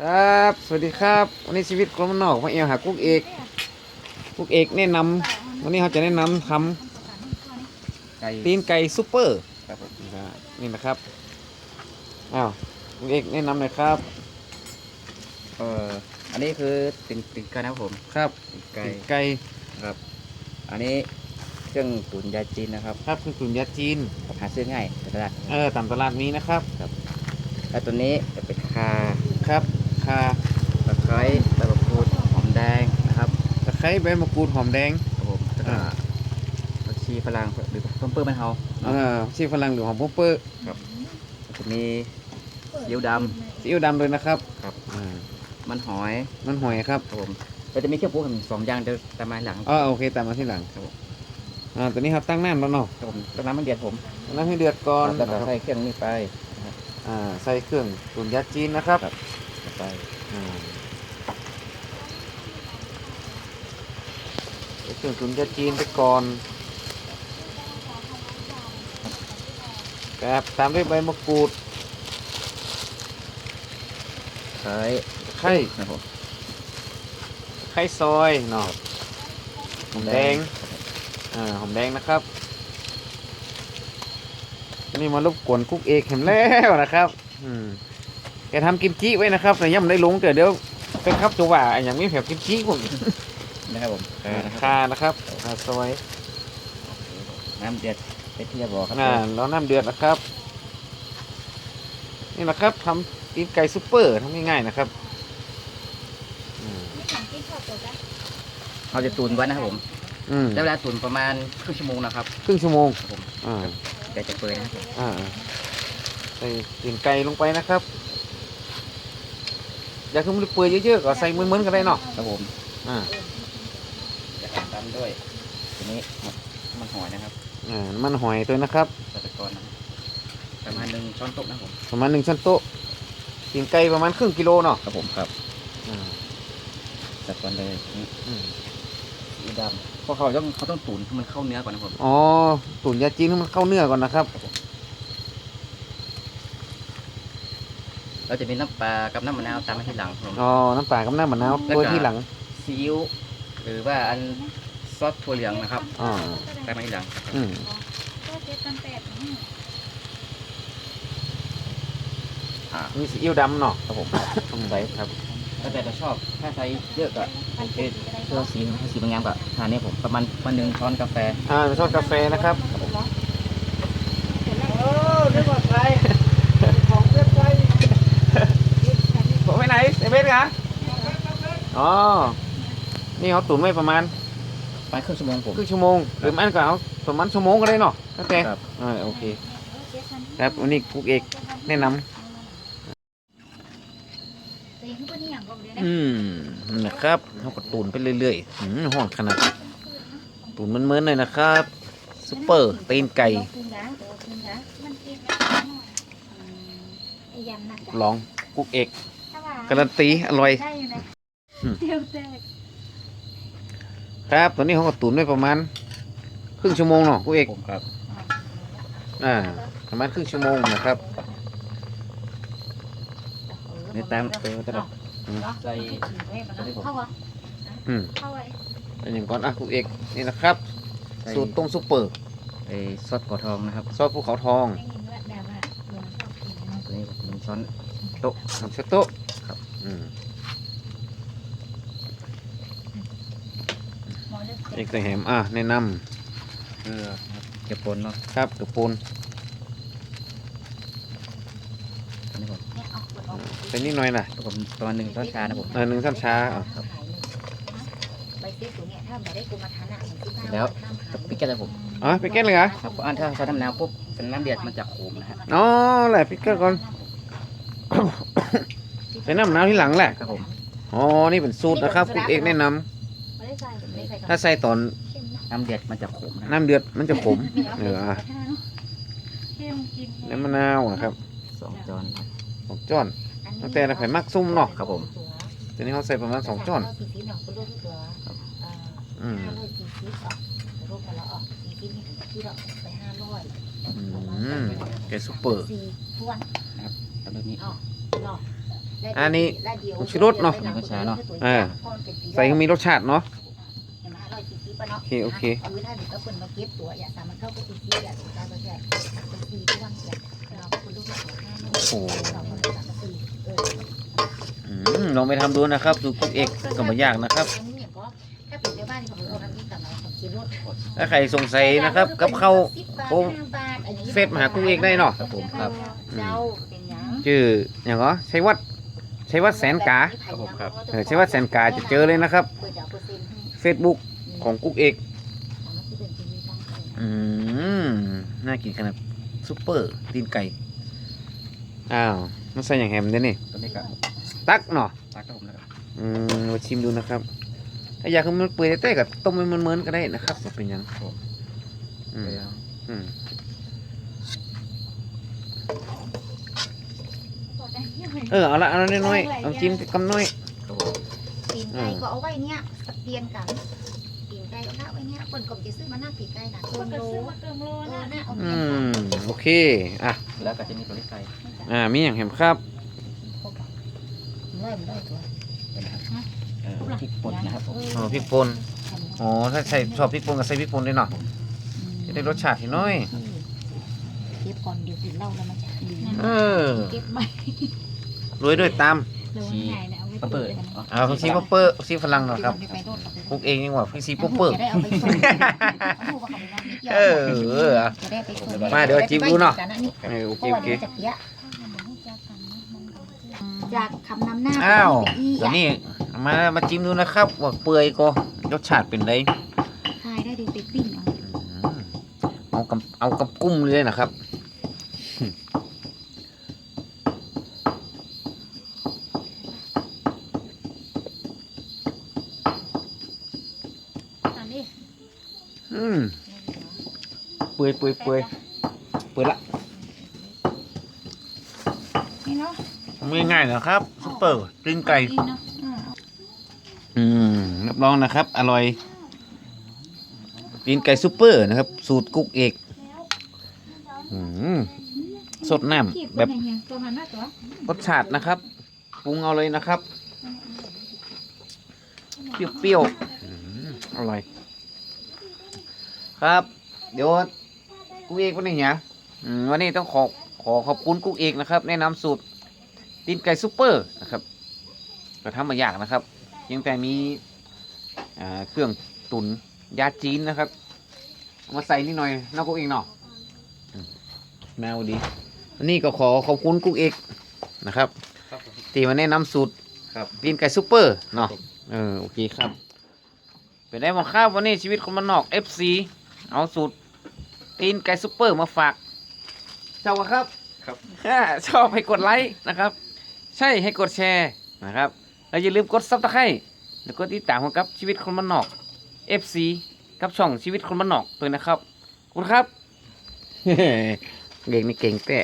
ครับ สวัสดีครับ วันนี้ชีวิตคนมันนอกมาเอวหากุ๊กเอกกุ๊กเอกแนะนำวันนี้เขาจะแนะนำทไก่ำตีนไก่ซุปเปอร์ครับผมนี่นะครับ อ้าวกุ๊กเอกแนะนำหน่อยครับ เอ่ออันนี้คือติ่งติ่งไก่นะครับผมครับติ่งไก่ตีนไก่ครับ อันนี้เครื่องตุ๋นยาจีนนะครับครับคือตุ๋นยาจีน หาซื้อง่ายในตลาดเออตามตลาดนี้นะครับ แล้วตัวนี้จะเป็นคาครับ คาตะไคร้ใบมะกรูดหอมแดงนะครับตะไคร้ใบมะกรูดหอมแดง ครับผมแล้วก็อ่า ผักชีฝรั่งหรือต้มเปื้อนมะเทาเออชีฝรั่งหรือหอมปุ๊บเปอร์จะมีซีอิ๊วด ซีอิ๊วดำเลยนะครับครับอ่าำมันหอยมันหอยครับครับผมเราจะมีเครื่องปรุงถึงสองอย่างเดี๋ยวตามมาหลัง อ๋อโอเคตามมาที่หลังครับผม อ่าตัวนี้ครับตั้งน้ำแล้วเนาะครับผมต้มน้ำมันเดือดผมน้ำให้เดือดก่อนแล้วก็นะครับใส่เครื่องนี้ไป อ่าใส่เครื่องตุ๋นยาจีนนะครับ ครับ ไปอ่าเครื่องตุ๋นยาจีนไปก่อนครับตามด้วยใบมะกรูดใส่ไข่ครับผมไข่ซอยเนาะหอมแดงอ่าหอมแดงนะครับ นี่มารบกวนคุกเอกเห็นแล้วนะครับ อืม แกทำกิมจิไว้นะครับแต่ยังไม่ได้ลงเดี๋ยวเดี๋ยวเป็นครับจะว่าอย่างนี้แผบกิมจิผมนะครับผมคานะครับคานะครับคาซอยน้ำเดือดเป็นที่จะบอกครับอ่าแล้วน้ำเดือดนะครับ นี่นะครับทำตีนไก่ซุปเปอร์ทำง่ายๆนะครับอืมเราจะตุนไว้นะครับผมอืมใช้เวลาตุนประมาณครึ่งชั่วโมงนะครับ ครึ่งชั่วโมงครับผมอ่าเดี๋ยวจะเปิดนะครับผมอ่าใส่ตีนไก่ลงไปนะครับ อยากให้มันเปื่อยเยอะๆก็ใส่เหมือนๆก็ได้เนาะครับผมอ่าจะทำตามด้วยทีนี้มันหอยนะครับอ่าน้ำมันหอยตัวนะครับตะกอนนะครับประมาณหนึ่งช้อนโต๊ะนะครับผมประมาณหนึ่งช้อนโต๊ะตีนไก่ประมาณครึ่งกิโลเนาะครับผมครับอ่าตะกอนเลยนี่อืมสีดำเพราะเขาต้องเขาต้องตุนให้มันเข้าเนื้อก่อนนะครับผมอ๋อตุ๋นยาจีนให้มันเข้าเนื้อก่อนนะครับ เราจะมีน้ำปลากับน้ำมะนาวตามมาทีหลังครับผม อ๋อ น้ำปลากับน้ำมะนาวแล้วก็ ตัวที่หลังซีอิ๊วหรือว่าอันซอสถั่วเหลืองนะครับอ๋อตามมาทีหลังอืมอ่ามีซีอิ๊วดำเนาะครับผมต้องใส่ครับ แล้วแต่เราชอบถ้าใส่เยอะก็โอเคเพื่อสีให้สีมันงามก็ทานเนี่ยผมประมาณวันหนึ่งช้อนกาแฟอ่าชอบกาแฟนะครับผมไปไหนเซเว่นคะ อ๋อ นี่เขาตุ๋นไว้ประมาณประมาณครึ่งชั่วโมงผม ครึ่งชั่วโมงหรือมันก็เอาประมาณชั่วโมงก็ได้เนาะแล้วแต่ครับอ่าโอเค ครับวันนี้กุ๊กเอกแนะนำอืมนั่นนะครับเขาก็ตุ๋นไปเรื่อยๆอืมห้อนขนาดตุ๋นเหมือนๆเลยนะครับซุปเปอร์ตีนไก่ลองกุ๊กเอกการันตีอร่อยอืม เที่ยวแตกครับตอนนี้เขาก็ตุ๋นไว้ประมาณ ครึ่งชั่วโมงเนาะกุ๊กเอกผมครับ อ่าประมาณครึ่งชั่วโมงนะครับนี่ตามเติมตลอดใส่เข้าอะอืมเข้าไว้อันนี้ก่อนอะกุ๊กเอกนี่นะครับใส่สูตรต้มซุปเปอร์ไอ้ซอสกอทองนะครับซอสภูเขาทองได้ยินว่าแบบว่าหลวงชอบกินนะตัวนี้หนึ่งช้อนน้ำเชโต๊ะครับอืม หมอ เลือกเอกแต่แหมอะแนะนเกลือนะครับเก็บปนเนาะำครับกระปุนอันนี้ผมเนี่ยเอาขวดออกใส่นิดหน่อยนะผมประมาณหนึ่งช้อนชานะผม เออหนึ่งช้อนชาอะขายเลยใบเซ็ตตัวเนี่ยถ้าไม่ได้กูมาทานอะเหมือนที่บ้านแล้ว ห้ามขายพริกแกงเลยผมอ๋อไปแก้เลยเหรอครับเพราะอันถ้าใช้น้ำมะนาวปุ๊บเป็นน้ำเดือดมันจะขมนะฮะอ๋อแหละพริกเกลือก่อน ใส่น้ำมะนาวที่หลังแหละ ครับผม อ๋อ นี่เป็นสูตรนะครับกุ๊กเอกแนะน ไม่ได้ใส่ไม่ได้ใส่ำถ้าใส่ตอนเข้มนะน้ำเดือดมันจะขมนะน้ำเดือดมันจะขมเอออะเข้มกินน้ำมะนาวนะครับสองช้อนครับสองจ้อน ตั้งแต่เราไข่มักซุ่มเนาะครับผมทีนี้เขาใส่ประมาณสองจ้อนอืมอืมแกซุปเปอร์สี่ทวนแล้วตัวนี้อ๋ อหลอดอันนี้ผงชูรสเนาะอ่าใส่ให้มีรสชาติเนาะโอเคโอเคเอาไว้ถ้าเด็กก็คนมาเก็บตัวอย่าสามารถเข้าไปตีที่อย่าสุดท้ายก็แค่เป็นตีที่ว่างแก่เราคุณลูกหลานห้าโอ้โหเราคนสามสี่เอออืมลองไปทำดูนะครับสูตรกุ๊กเอกก็ไม่ยากนะครับ ถ้าเป็นในบ้านที่ผมเอาอันนี้กลับมาผมคิดว่าถ้าใครสงสัยนะครับ กับเขาวโอ้เฟซมาหากุ๊กเอกได้เนาะครับผมครับเจ้าเป็นหยังชื่ออย่างเหรอชัยวัฒ น์ชัยวัฒน์แสนกาครับผมครับ เออชัยวัฒน์แสนกาจะเจอเลยนะครับเปิดจากเปอร์เซ็นต์ให้ Facebook ของกุ๊กเอกของมันคือเป็นจริงมีตั้งใจอืมน่ากินขนาดซุปเปอร์ตีนไก่ อ้าวมันใส่อย่างแฮมเด้นี่ ตัวนี้ก็ตักเนาะตักครับผมนะครับอืมมาชิมดูนะครับ ถ้าอยากให้มันเปื่อยเต้ๆกับต้มให้มันเหมือนๆก็ได้นะครับบ่เป็นหยังอืมเลยครับอืม เออเอาละเอาน้อยๆเอาจิ้มกำน้อยครับผมตีนไก่ก็เอาไว้เนี่ยเปลี่ยนกันตีนไก่เอาหน้าไว้เนี่ยคนกลมจะซื้อมาหน้าตีนไก่นะคนโลเออหน้าเอาอืเนี่ยมโอเคอะแล้วก็จะมีตัวเล็กไก่อ่ามีอย่างแฮมครับร้อยมันร้อยตัวนะครับเอ่อพริกป่นนะครับผมอ๋อพริกป่นอ๋อถ้าใส่ชอบพริกป่นก็ใส่พริกป่นด้วยเนาะจะได้รสชาติที่น้อยเก็บก่อนเดี๋ยวกินเหล้าแล้วมันจะลืมเออเก็บไม่ โรยด้วยตามชีปะเปิดอ๋อเอาพริกซีปอเปอร์ซีฝรั่งเนาะครับไปโดนกับปลูกเองยังว่าพริกซีปอเปอร์จะได้เอาไปส่งเอาลูกมาขับไปนอนนิดเดียวเออเอออะจะได้ไปส่งมาเดี๋ยวจิ้มดูเนาะกัอัเออโอเพเคราะโอว่าเคเดี๋ยวจะเปียกจากคำนำหน้าอ้าวไปอีเดี๋ยวนี้มามาจิ้มดูนะครับว่าเปื่อยก็รสชาติเป็นไรทายได้เดี๋ยวไปปิ้งเอาอืมเอากำเอากำกุ้มเลยนะครับ อันนี้ อืม เปื่อยเปื่อยเปื่อยเปื่อยละนี่เนาะไง่ายๆนะครับซุปเปอร์ตีนไก่ กินเนาะอ่าอืมรับรองนะครับ อร่อยตีนไก่ซุปเปอร์นะครับ สูตรกุ๊กเอกอืมสดน้ำแบบขี้เปิ้ลเนี่ยตัวมันมาตัวรสชาตินะครับปรุงเอาเลยนะครับ เปรี้ยวๆอืมอร่อย ครับ เดี๋ยว กุ๊กเอกวันนี้เนี่ยอืมวันนี้ต้องขอขอขอบคุณกุ๊กเอกนะครับ แนะนำสูตรตีนไก่ซุปเปอร์นะครับก็ทำมายากนะครับเพียงแต่มีอ่าเครื่องตุนยาจีนนะครับเอามาใส่นิดหน่อยเนอกกุ๊กเอกเนาะอืมแมวดีวันนี้ก็ขอขอบคุณกุ๊กเอกนะครับครับผมที่มาแนะนำสูตรครับตีนไก่ซุปเปอร์เนาะเออโอเคครับเป็นได้บ้างครับวันนี้ชีวิตคนมันนอก FC เอาสูตร ตีนไก่ซุปเปอร์มาฝากชอบครับครับ ชอบให้กดไลค์นะครับ ใช่ให้กดแชร์นะครับแล้วอย่าลืมกดซับตะไคร้แล้วก็ติดตามผมกับชีวิตคนมันนอก FC กับช่องชีวิตคนมันนอกด้วยนะครับขอบคุณครับเก่งนี่เก่งแต่